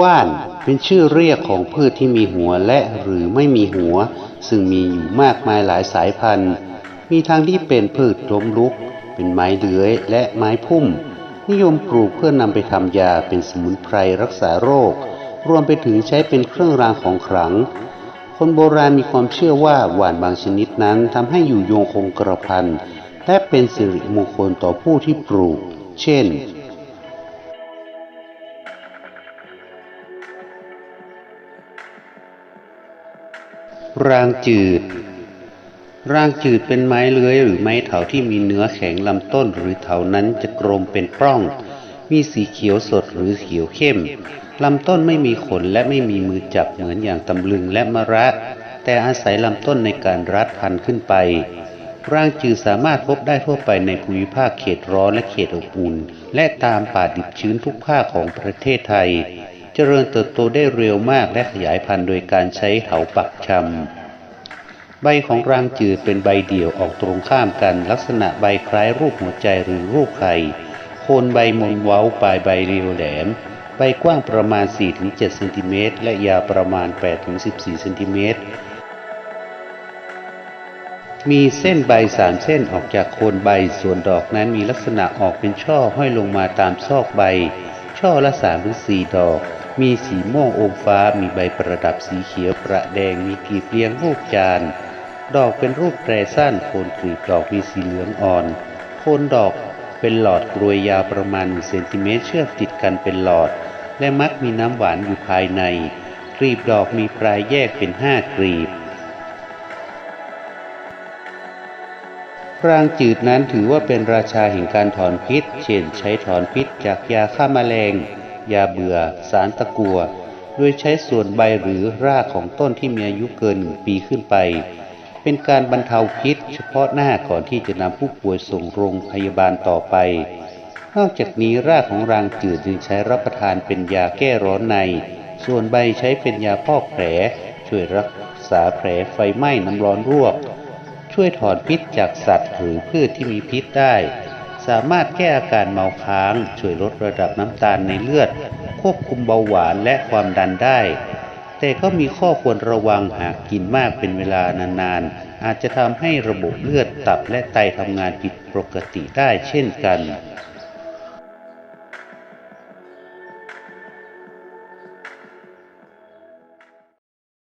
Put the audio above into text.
ว่านเป็นชื่อเรียกของพืชที่มีหัวและหรือไม่มีหัว ซึ่งมีอยู่มากมายหลายสายพันธุ์ มีทั้งที่เป็นพืชล้มลุก เป็นไม้เลื้อยและไม้พุ่ม นิยมปลูกเพื่อนำไปทำยาเป็นสมุนไพรรักษาโรค รวมไปถึงใช้เป็นเครื่องรางของขลัง คนโบราณมีความเชื่อว่าหวานบางชนิดนั้นทำให้อยู่โยงคงกระพันและเป็นสิริมงคลต่อผู้ที่ปลูก เช่น รางจืด รางจืดเป็นไม้เลื้อยหรือไม้เถาที่มีเนื้อแข็งลำต้นหรือเถานั้นจะกลมเป็นปล้อง มีสีเขียวสดหรือเขียวเข้มลำต้นไม่มีขนและไม่มีมือจับเหมือนอย่างตำลึงและมะระ แต่อาศัยลำต้นในการรัดพันขึ้นไปรางจืดสามารถพบได้ทั่วไปในภูมิภาคเขตร้อนและเขตอบอุ่น และตามป่าดิบชื้นทุกภาคของประเทศไทย เจริญเติบโตได้เร็วมากและขยายพันธุ์โดยการใช้เถาปักชำ ใบของรางจืดเป็นใบเดี่ยวออกตรงข้ามกัน ลักษณะใบคล้ายรูปหัวใจหรือรูปไข่โคนใบมนเว้าปลายใบเรียวแหลม ใบกว้างประมาณ 4-7เซนติเมตรและยาวประมาณ 8-14เซนติเมตรมีเส้นใบสามเส้นออกจากโคนใบส่วนดอกนั้นมีลักษณะออกเป็นช่อห้อยลงมาตามซอกใบ ช่อละสามหรือสี่ดอก มีสีม่วงอมฟ้ามีใบประดับสีเขียวประแดงมีกลีบเรียงรูปจาน ดอกเป็นรูปแตรสั้นโคนกลีบดอกมีสีเหลืองอ่อน โคนดอกเป็นหลอดกรวยยาวประมาณ1เซนติเมตรเชื่อมติดกันเป็นหลอด และมักมีน้ำหวานอยู่ภายใน กลีบดอกมีปลายแยกเป็นห้ากลีบรางจืดนั้นถือว่าเป็นราชาแห่งการถอนพิษ เช่นใช้ถอนพิษจากยาฆ่าแมลง ยาเบื่อ สารตะกัว โดยใช้ส่วนใบหรือรากของต้นที่มีอายุเกินหนึ่งปีขึ้นไป เป็นการบรรเทาพิษเฉพาะหน้าก่อนที่จะนำผู้ป่วยส่งโรงพยาบาลต่อไป นอกจากนี้รากของรางจืดจึงใช้รับประทานเป็นยาแก้ร้อนใน ส่วนใบใช้เป็นยาพอกแผล ช่วยรักษาแผลไฟไหม้น้ำร้อนรวก ช่วยถอนพิษจากสัตว์หรือพืชที่มีพิษได้ สามารถแก้อาการเมาค้าง ช่วยลดระดับน้ำตาลในเลือด ควบคุมเบาหวานและความดันได้ แต่ก็มีข้อควรระวังหากกินมากเป็นเวลานานๆ อาจจะทำให้ระบบเลือดตับและไตทำงานผิดปกติได้เช่นกัน